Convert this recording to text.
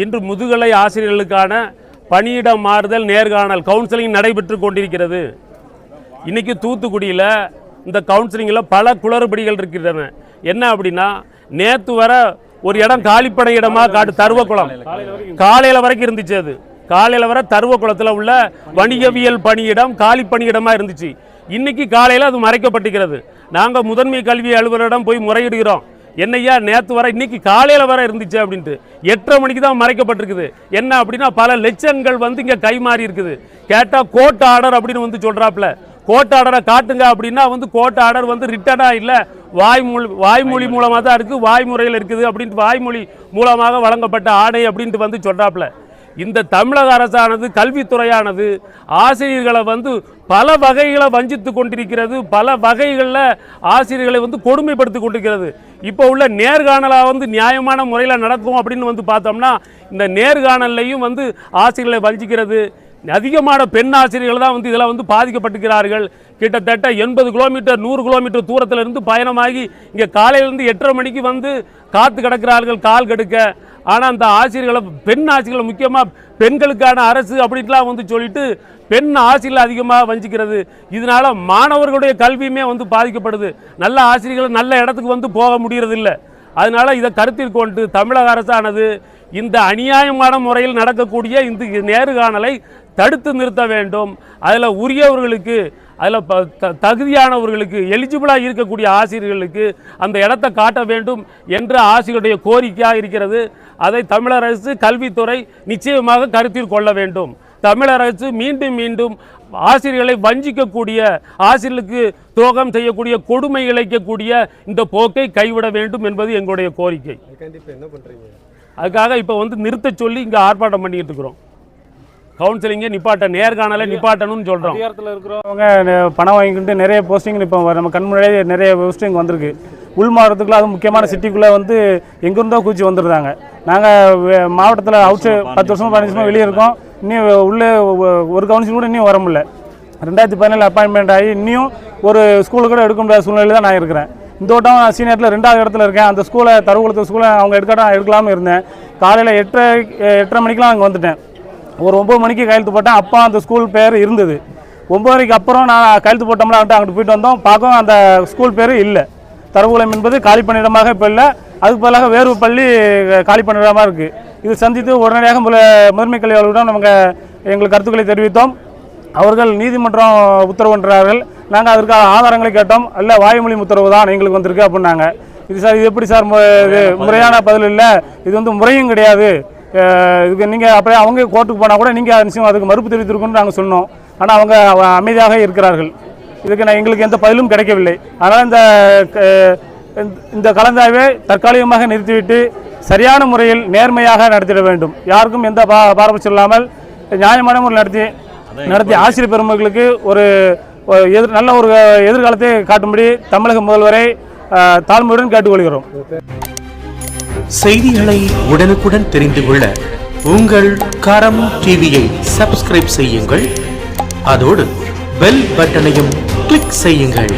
இன்று முதுகலை ஆசிரியர்களுக்கான பணியிடம் மாறுதல் நேர்காணல் கவுன்சிலிங் நடைபெற்று கொண்டிருக்கிறது. இன்றைக்கி தூத்துக்குடியில் இந்த கவுன்சிலிங்கில் பல குளறுபடிகள் இருக்கின்றன. என்ன அப்படின்னா நேற்று வர ஒரு இடம் காலிப்படை இடமாக காட்டு தருவக்குளம். காலையில் வரைக்கும் இருந்துச்சு அது. காலையில் வர தருவக்குளத்தில் உள்ள வணிகவியல் பணியிடம் காலி இருந்துச்சு. இன்றைக்கி காலையில் அது மறைக்கப்பட்டிருக்கிறது. நாங்கள் முதன்மை கல்வி அலுவலரிடம் போய் முறையிடுகிறோம். என்னய்யா நேற்று வர இன்னைக்கு காலையில் வர இருந்துச்சு அப்படின்ட்டு. எட்டரை மணிக்கு தான் மறைக்கப்பட்டிருக்குது. என்ன அப்படின்னா பல லட்சங்கள் வந்து இங்கே கைமாறி இருக்குது. கேட்டால் கோர்ட் ஆர்டர் அப்படின்னு வந்து சொல்கிறாப்புல கோர்ட் ஆர்டரை காட்டுங்க அப்படின்னா வந்து கோர்ட் ஆர்டர் வந்து ரிட்டனாக இல்லை வாய்மொழி வாய்மொழி மூலமாக தான் இருக்குது வாய்முறையில் இருக்குது அப்படின்ட்டு வாய்மொழி மூலமாக வழங்கப்பட்ட ஆணை அப்படின்ட்டு வந்து சொல்கிறாப்புல இந்த தமிழக அரசானது கல்வித்துறையானது ஆசிரியர்களை வந்து பல வகைகளை வஞ்சித்து கொண்டிருக்கிறது பல வகைகளில் ஆசிரியர்களை வந்து கொடுமைப்படுத்தி கொண்டிருக்கிறது. இப்போ உள்ள நேர்காணலாக வந்து நியாயமான முறையில் நடக்கும் அப்படின்னு வந்து பார்த்தோம்னா இந்த நேர்காணல்லையும் வந்து ஆசிரியர்களை வஞ்சிக்கிறது அதிகமான பெண் ஆசிரியர்கள் தான் வந்து இதில் வந்து பாதிக்கப்பட்டுக்கிறார்கள். கிட்டத்தட்ட எண்பது கிலோமீட்டர் நூறு கிலோமீட்டர் தூரத்தில் இருந்து பயணமாகி இங்கே காலையிலேருந்து எட்டரை மணிக்கு வந்து காத்து கிடக்கிறார்கள் கால் கெடுக்க. ஆனால் அந்த ஆசிரியர்களை பெண் ஆசிரியர்களை முக்கியமாக பெண்களுக்கான அரசு அப்படின்லாம் வந்து சொல்லிட்டு பெண் ஆசிரியர்கள் அதிகமாக வஞ்சிக்கிறது. இதனால் மாணவர்களுடைய கல்வியுமே வந்து பாதிக்கப்படுது. நல்ல ஆசிரியர்கள் நல்ல இடத்துக்கு வந்து போக முடியறதில்ல. அதனால இதை கருத்தில் கொண்டு தமிழக அரசானது இந்த அநியாயமான முறையில் நடக்கக்கூடிய இந்த நேர்காணலை தடுத்து நிறுத்த வேண்டும். அதில் உரியவர்களுக்கு அதில் ப தகுதியானவர்களுக்கு எலிஜிபிளாக இருக்கக்கூடிய ஆசிரியர்களுக்கு அந்த இடத்தை காட்ட வேண்டும் என்ற ஆசிரியருடைய கோரிக்கையாக இருக்கிறது. அதை தமிழர் அரசு கல்வித்துறை நிச்சயமாக கருத்தில் கொள்ள வேண்டும். தமிழர் அரசு மீண்டும் மீண்டும் ஆசிரியர்களை வஞ்சிக்கக்கூடிய ஆசிரியர்களுக்கு துரோகம் செய்யக்கூடிய கொடுமை இழைக்கக்கூடிய இந்த போக்கை கைவிட வேண்டும் என்பது எங்களுடைய கோரிக்கை. கண்டிப்பாக என்ன பண்ணுறீங்க அதுக்காக இப்போ வந்து நிறுத்த சொல்லி இங்கே ஆர்ப்பாட்டம் பண்ணிட்டு இருக்கிறோம். கவுன்சிலிங்கை நிப்பாட்ட நேர்காணலை நிப்பாட்டணும்னு சொல்கிறோம் அதிகாரத்தில் இருக்கிறவங்க பணம் வாங்கிக்கிட்டு நிறைய போஸ்டிங் இப்போ நம்ம கண் முன்னாடியே நிறைய போஸ்டிங் வந்திருக்கு. உள் மாவட்டத்துக்குள்ள அது முக்கியமான சிட்டிக்குள்ளே வந்து எங்கிருந்தோ கூச்சி வந்துருந்தாங்க. நாங்கள் மாவட்டத்தில் அவுட் பத்து வருஷமா பதினஞ்சு வருஷமா வெளியே இருக்கோம். இன்னும் உள்ளே ஒரு கவுன்சில் கூட இன்னும் வர முடியல. ரெண்டாயிரத்தி பதினேழு அப்பாயின்மெண்ட் ஆகி இன்னும் ஒரு ஸ்கூலுக்கு கூட எடுக்க முடியாத சூழ்நிலையில் தான் நான் இருக்கிறேன். இந்த வட்டம் சீனியரில் ரெண்டாவது இடத்துல இருக்கேன். அந்த ஸ்கூலை தருவகுளத்து ஸ்கூலை அவங்க எடுக்கட்டும் எடுக்கலாமல் இருந்தேன். காலையில் எட்டரை எட்டரை மணிக்கெலாம் அங்கே வந்துட்டேன். ஒரு ஒம்பது மணிக்கு கையெழுத்து போட்டேன். அப்போ அந்த ஸ்கூல் பேர் இருந்தது. ஒம்பதரைக்கு அப்புறம் நான் கையெழுத்து போட்டோம்னா அங்கிட்டு போயிட்டு வந்தோம். பார்க்கவும் அந்த ஸ்கூல் பேர் இல்லை. தரவுகுளம் என்பது காலி பணியிடமாக இப்போ இல்லை. அதுக்கு பதிலாக வேறு பள்ளி காலி பணியிடமாக இருக்குது இது சந்தித்து உடனடியாக முதல முதன்மை கல்வி அலுவலரிடம் நமக்கு எங்கள் கருத்துக்களை தெரிவித்தோம். அவர்கள் நீதிமன்றம் உத்தரவுன்றார்கள் நாங்கள் அதற்கு ஆதாரங்களை கேட்டோம். இல்லை வாய்மொழி உத்தரவு தான் எங்களுக்கு வந்திருக்கு அப்படின்னாங்க. இது சார் இது எப்படி சார் இது முறையான பதில் இல்லை. இது வந்து முறையும் கிடையாது. இதுக்கு நீங்கள் அப்படியே அவங்க கோர்ட்டுக்கு போனால் கூட நீங்கள் நிச்சயம் அதுக்கு மறுப்பு தெரிவித்திருக்குன்னு நாங்கள் சொன்னோம். ஆனால் அவங்க அவ- அமைதியாக இருக்கிறார்கள். இதுக்கு நான் எங்களுக்கு எந்த பதிலும் கிடைக்கவில்லை. அதனால் இந்த இந்த- கலந்தாய்வை தற்காலிகமாக நிறுத்திவிட்டு சரியான முறையில் நேர்மையாக நடத்திட வேண்டும். யாருக்கும் எந்த பா பாரபட்சம் இல்லாமல் நியாயமான முறையில் நடத்தி நடத்தி ஆசிரியர் பெருமக்களுக்கு ஒரு எதிர் நல்ல ஒரு எதிர்காலத்தை காட்டும்படி தமிழக முதல்வரை தாழ்மையுடன் கேட்டுக்கொள்கிறோம். செய்திகளை உடனுக்குடன் தெரிந்து கொள்ள உங்கள் கரம் டிவியை சப்ஸ்கிரைப் செய்யுங்கள். அதோடு பெல் பட்டனையும் கிளிக் செய்யுங்கள்.